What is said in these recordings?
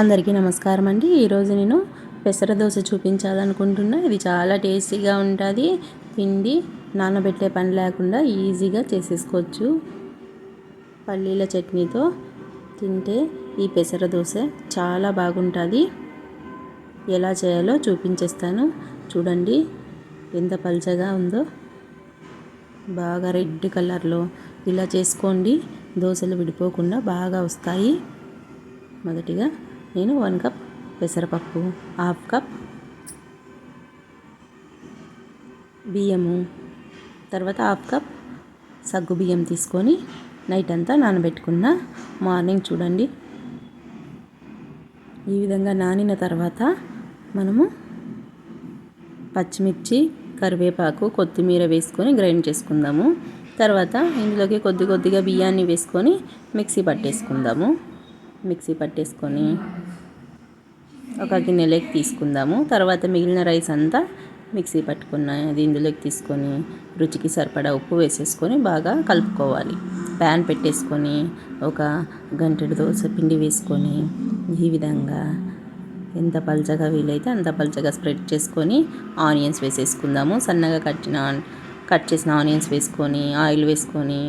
అందరికీ నమస్కారం అండి. ఈరోజు నేను పెసర దోశ చూపించాలనుకుంటున్నా. ఇది చాలా టేస్టీగా ఉంటుంది. పిండి నానబెట్టే పని లేకుండా ఈజీగా చేసేసుకోవచ్చు. పల్లీల చట్నీతో తింటే ఈ పెసర దోశ చాలా బాగుంటుంది. ఎలా చేయాలో చూపించేస్తాను. చూడండి ఎంత పల్చగా ఉందో. బాగా రెడ్ కలర్లో ఇలా చేసుకోండి. దోశలు విడిపోకుండా బాగా వస్తాయి. మొదటిగా నేను వన్ కప్ పెసరపప్పు హాఫ్ కప్ బియ్యము తర్వాత హాఫ్ కప్ సగ్గు బియ్యం తీసుకొని నైట్ అంతా నానబెట్టుకున్న మార్నింగ్ చూడండి. ఈ విధంగా నానిన తర్వాత మనము పచ్చిమిర్చి కరివేపాకు కొత్తిమీర వేసుకొని గ్రైండ్ చేసుకుందాము. తర్వాత ఇందులోకి కొద్ది కొద్దిగా బియ్యాన్ని వేసుకొని మిక్సీ పట్టేసుకుందాము. మిక్సీ పట్టేసుకొని ఒక గిన్నెలోకి తీసుకుందాము. తర్వాత మిగిలిన రైస్ అంతా మిక్సీ పట్టుకున్న అది ఇందులోకి తీసుకొని రుచికి సరిపడా ఉప్పు వేసేసుకొని బాగా కలుపుకోవాలి. ప్యాన్ పెట్టేసుకొని ఒక గంటెడు దోశ పిండి వేసుకొని ఈ విధంగా ఎంత పలచగా వీలైతే అంత పల్చగా స్ప్రెడ్ చేసుకొని ఆనియన్స్ వేసేసుకుందాము. సన్నగా కట్టిన కట్ చేసిన ఆనియన్స్ వేసుకొని ఆయిల్ వేసుకొని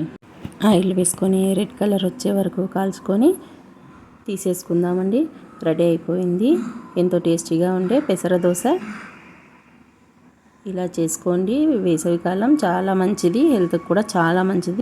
ఆయిల్ వేసుకొని రెడ్ కలర్ వచ్చే వరకు కాల్చుకొని తీసేసుకుందామండి. రెడీ అయిపోయింది. ఎంతో టేస్టీగా ఉండే పెసర దోశ. ఇలా చేసుకోండి. వేసవికాలం చాలా మంచిది. హెల్త్కి కూడా చాలా మంచిది.